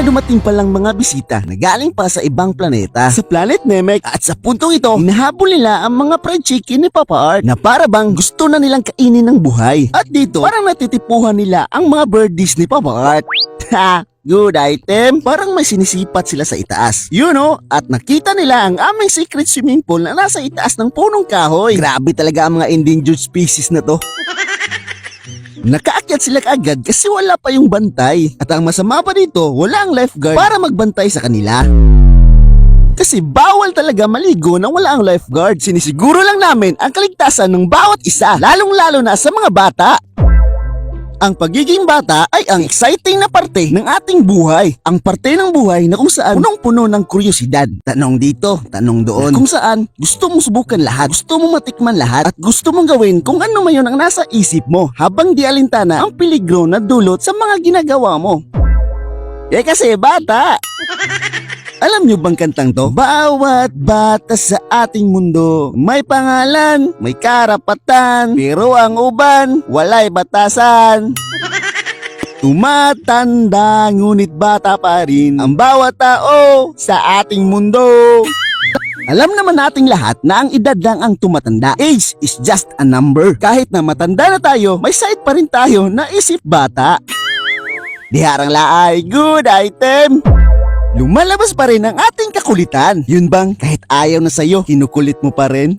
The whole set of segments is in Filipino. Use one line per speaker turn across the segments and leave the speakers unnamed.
dumating palang mga bisita na galing pa sa ibang planeta sa planet Namek at sa puntong ito, hinahabol nila ang mga fried chicken ni Papa Art na para bang gusto na nilang kainin ng buhay. At dito, parang natitipuhan nila ang mga birdies ni Papa Art. Ha! Good item. Parang may sinisipat sila sa itaas. You know, at nakita nila ang aming secret swimming pool na nasa itaas ng punong kahoy. Grabe talaga ang mga endangered species na to. Nakaakyat sila kaagad kasi wala pa yung bantay. At ang masama pa dito, wala ang lifeguard para magbantay sa kanila. Kasi bawal talaga maligo nang wala ang lifeguard. Sinisiguro lang namin ang kaligtasan ng bawat isa, lalong-lalo na sa mga bata. Ang pagiging bata ay ang exciting na parte ng ating buhay. Ang parte ng buhay na kung saan punong-puno ng kuryosidad. Tanong dito, tanong doon. Kung saan gusto mong subukan lahat, gusto mong matikman lahat, at gusto mong gawin kung ano man yun ang nasa isip mo habang di alintana ang peligro na dulot sa mga ginagawa mo. Eh kasi bata! Alam niyo bang kantang to? Bawat bata sa ating mundo may pangalan, may karapatan, pero ang uban walay batasan. Tumatanda ngunit bata pa rin ang bawat tao sa ating mundo. Alam naman nating lahat na ang edad lang ang tumatanda. Age is just a number. Kahit na matanda na tayo, may side pa rin tayo na isip bata. Diharang laay, good item! Lumalabas pa rin ang ating kakulitan. Yun bang kahit ayaw na sa'yo, kinukulit mo pa rin?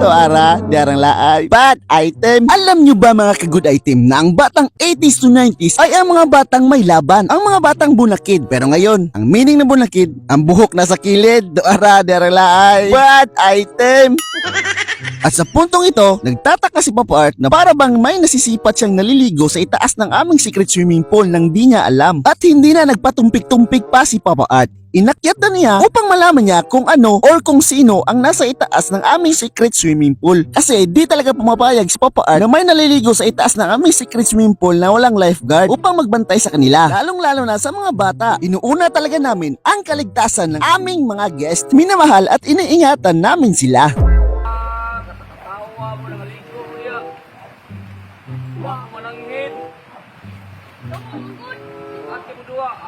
To ara, diarang laay. Bad item. Alam nyo ba mga ka-good item na ang batang 80s to 90s ay ang mga batang may laban, ang mga batang bunakid. Pero ngayon, ang meaning ng bunakid, ang buhok na sa kilid. Do ara, diarang laay. Bad item. At sa puntong ito, nagtataka si Papa Art na para bang may nasisipat siyang naliligo sa itaas ng aming secret swimming pool nang di niya alam. At hindi na nagpatumpik-tumpik pa si Papa Art. Inakyat na niya upang malaman niya kung ano or kung sino ang nasa itaas ng aming secret swimming pool. Kasi di talaga pumapayag si Papa Art na may naliligo sa itaas ng aming secret swimming pool na walang lifeguard upang magbantay sa kanila. Lalong-lalo na sa mga bata. Inuuna talaga namin ang kaligtasan ng aming mga guest. Minamahal at iniingatan namin sila.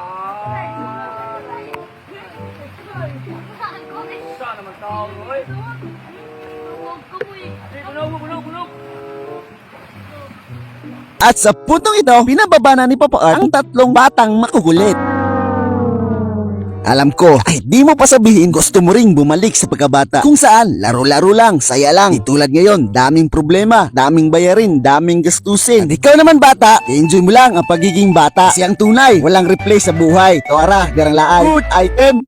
Ah. Sa naman tao bunog.
At sa puntong ito, pinababa na ni Papa Art ang tatlong batang makukulit. Alam ko, ay di mo pa sabihin gusto mo ring bumalik sa pagkabata kung saan laro-laro lang, saya lang. Di tulad ngayon, daming problema, daming bayarin, daming gastusin. At ikaw naman bata, enjoy mo lang ang pagiging bata. Kasi ang tunay, walang replace sa buhay. Tawara, garang laan. Good item!